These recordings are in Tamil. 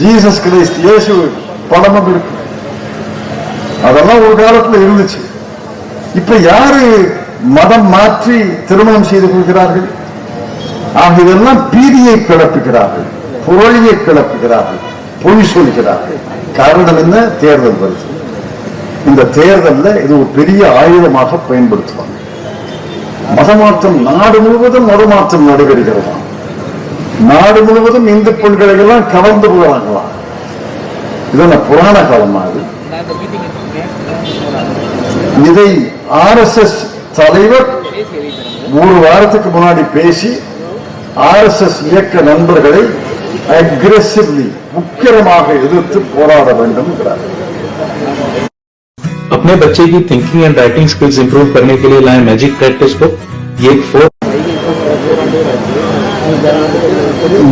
ஜீசஸ் கிரைஸ்ட் இயேசு படமும் இருக்கு. அதெல்லாம் ஒரு காலத்துல இருந்துச்சு. இப்ப யாரு மதம் மாற்றி திருமணம் செய்து கொள்கிறார்கள்? ஆக இதெல்லாம் பீதியை கிளப்புகிறார்கள் புரளியை கிளப்புகிறார்கள் பொய் சொல்கிறார்கள். காரணம் என்ன? தேர்தல் வருது. இந்த தேர்தல்ல இது ஒரு பெரிய ஆயுதமாக பயன்படுத்துவாங்க. மதமாற்றம் நாடு முழுவதும் மதமாற்றம் நடைபெறுகிறதா. நாடு முழுவதும் இந்து பெண்களை எல்லாம் கவர்ந்து போகிறாங்களா இதென்ன புராண காலமா இது இதை ஆர்எஸ்எஸ் தலைவர் ஒரு வாரத்துக்கு முன்னாடி பேசி ஆர்எஸ்எஸ் இயக்க நண்பர்களை அக்ரெசிவ்லி உக்கிரமாக எதிர்த்து போராட வேண்டும் என்கிறார் अपने बच्चे की thinking and writing skills improve करने के लिए लाए मैजिक प्रैक्टिस बुक ये एक फोर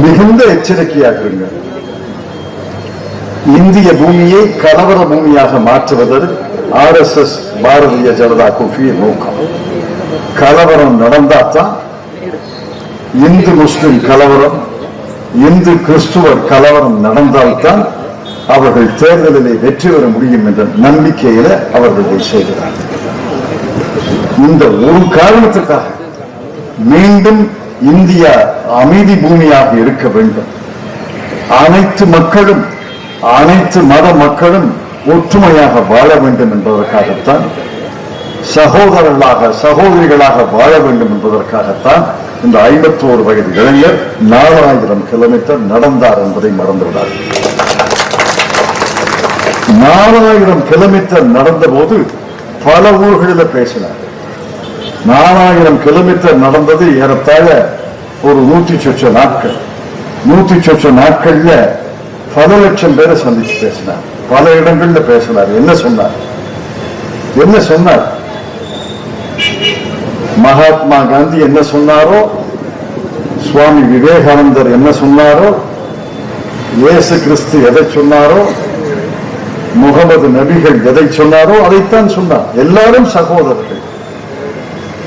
மிகுந்த எச்சரிக்கையாக இருங்க இந்திய பூமியை கலவர பூமியாக மாற்றுவதற்கு எஸ் பாரதிய ஜனதா குஃபிய நோக்கம். கலவரம் நடந்தாதான் இந்து முஸ்லிம் கலவரம் இந்து கிறிஸ்துவர் கலவரம் நடந்தால்தான் அவர்கள் தேர்தலிலே வெற்றி பெற முடியும் என்ற நம்பிக்கையில அவர்கள் இதை செய்கிறார்கள் இந்த ஒரு காரணத்துக்காக மீண்டும் இந்தியா அமைதி பூமியாக இருக்க வேண்டும். அனைத்து மக்களும் அனைத்து மத மக்களும் ஒற்றுமையாக வாழ வேண்டும் என்பதற்காகத்தான் சகோதரர்களாக சகோதரிகளாக வாழ வேண்டும் என்பதற்காகத்தான் இந்த ஐம்பத்தோரு வயது இளைஞர் நாலாயிரம் கிலோமீட்டர் நடந்தார் என்பதை மறந்துவிடார் நாலாயிரம் கிலோமீட்டர் நடந்தபோது பல ஊர்களில் பேசினார். நாலாயிரம் கிலோமீட்டர் நடந்தது ஏறத்தாழ ஒரு நூற்றி சொச்ச நாட்கள். நூற்றி சொச்ச நாட்கள்ல பல லட்சம் பேரை சந்திச்சு பேசினார். பல இடங்கள்ல பேசினார். என்ன சொன்னார்? என்ன சொன்னார்? மகாத்மா காந்தி என்ன சொன்னாரோ? சுவாமி விவேகானந்தர் என்ன சொன்னாரோ? இயேசு கிறிஸ்து எதை சொன்னாரோ? முகமது நபிகள் எதை சொன்னாரோ? அதைத்தான் சொன்னார். எல்லாரும் சகோதரர்கள்.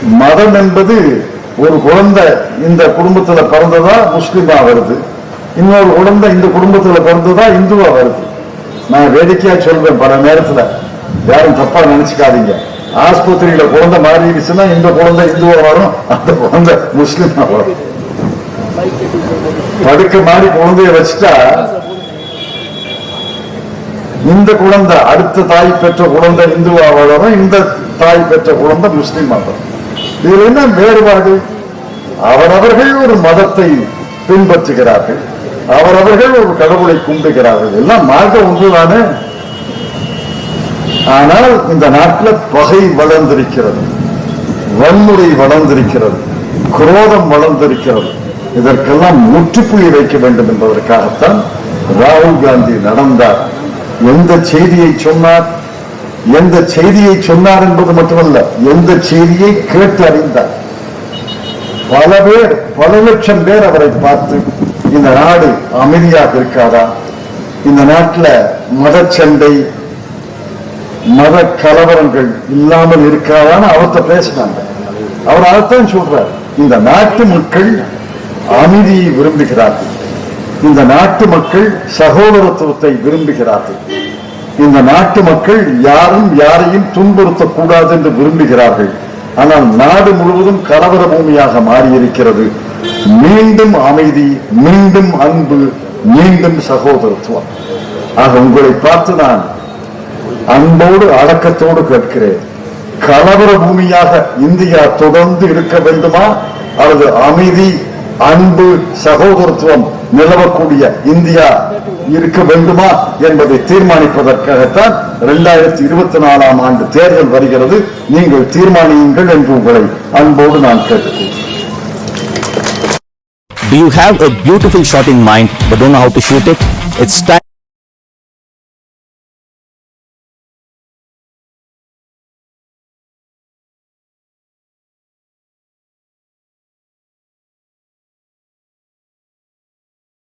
மதம் என்பது ஒரு குழந்தை இந்த குடும்பத்துல பிறந்ததா முஸ்லீமா வருது. இன்னொரு குழந்தை இந்த குடும்பத்துல பிறந்ததா இந்துவா வருது. நான் வேடிக்கையா சொல்வேன் பல நேரத்துல. யாரும் தப்பா நினைச்சுக்காதீங்க. ஆஸ்பத்திரியில குழந்தை மாறிடுச்சுன்னா இந்த குழந்தை இந்துவா வரும் அந்த குழந்தை முஸ்லீமா வரும். படுக்க மாதிரி குழந்தைய வச்சுட்டா இந்த குழந்தை அடுத்த தாய் பெற்ற குழந்தை இந்துவா வளரும் இந்த தாய் பெற்ற குழந்தை முஸ்லீமா வளரும் இதுல என்ன வேறுபாடு? அவரவர்கள் ஒரு மதத்தை பின்பற்றுகிறார்கள். அவரவர்கள் ஒரு கடவுளை கும்பிடுகிறார்கள். எல்லாம் மார்க்க ஒன்றுதானே ஆனால் இந்த நாட்டில் பகை வளர்ந்திருக்கிறது. வன்முறை வளர்ந்திருக்கிறது. குரோதம் வளர்ந்திருக்கிறது. இதற்கெல்லாம் முற்றுப்புள்ளி வைக்க வேண்டும் என்பதற்காகத்தான் ராகுல் காந்தி நடந்தார். எந்த செய்தியை சொன்னார்? எந்த செய்தியை சொன்னார் என்பது மட்டுமல்ல எந்த செய்தியை கேட்டு அறிந்தார். பல பேர் பல லட்சம் பேர் அவரை பார்த்து இந்த நாடு அமைதியாக இருக்காதா? இந்த நாட்டுல மதச்சண்டை மத கலவரங்கள் இல்லாமல் இருக்காதான்னு அவர்த்த பேசினாங்க. அவர் அதைத்தான் சொல்றார். இந்த நாட்டு மக்கள் அமைதியை விரும்புகிறார்கள். இந்த நாட்டு மக்கள் சகோதரத்துவத்தை விரும்புகிறார்கள். இந்த நாட்டு மக்கள் யாரும் யாரையும் துன்புறுத்தக்கூடாது என்று விரும்புகிறார்கள். ஆனால் நாடு முழுவதும் கலவர பூமியாக மாறியிருக்கிறது. மீண்டும் அமைதி மீண்டும் அன்பு மீண்டும் சகோதரத்துவம். ஆக உங்களை பார்த்து நான் அன்போடு அடக்கத்தோடு கேட்கிறேன். கலவர பூமியாக இந்தியா தொடர்ந்து இருக்க வேண்டுமா? அல்லது அமைதி அன்பு சகோதரத்துவம் நிலவக்கூடிய இந்தியா இருக்க வேண்டுமா என்பதை தீர்மானிப்பதற்காகத்தான் இரண்டாயிரத்தி இருபத்தி நாலாம் ஆண்டு தேர்தல் வருகிறது நீங்கள் தீர்மானியுங்கள் என்று உங்களை அன்போடு நான் கேட்டுக்கொள்கிறேன் Do you have a beautiful shot in mind but don't know how to shoot it? It's time.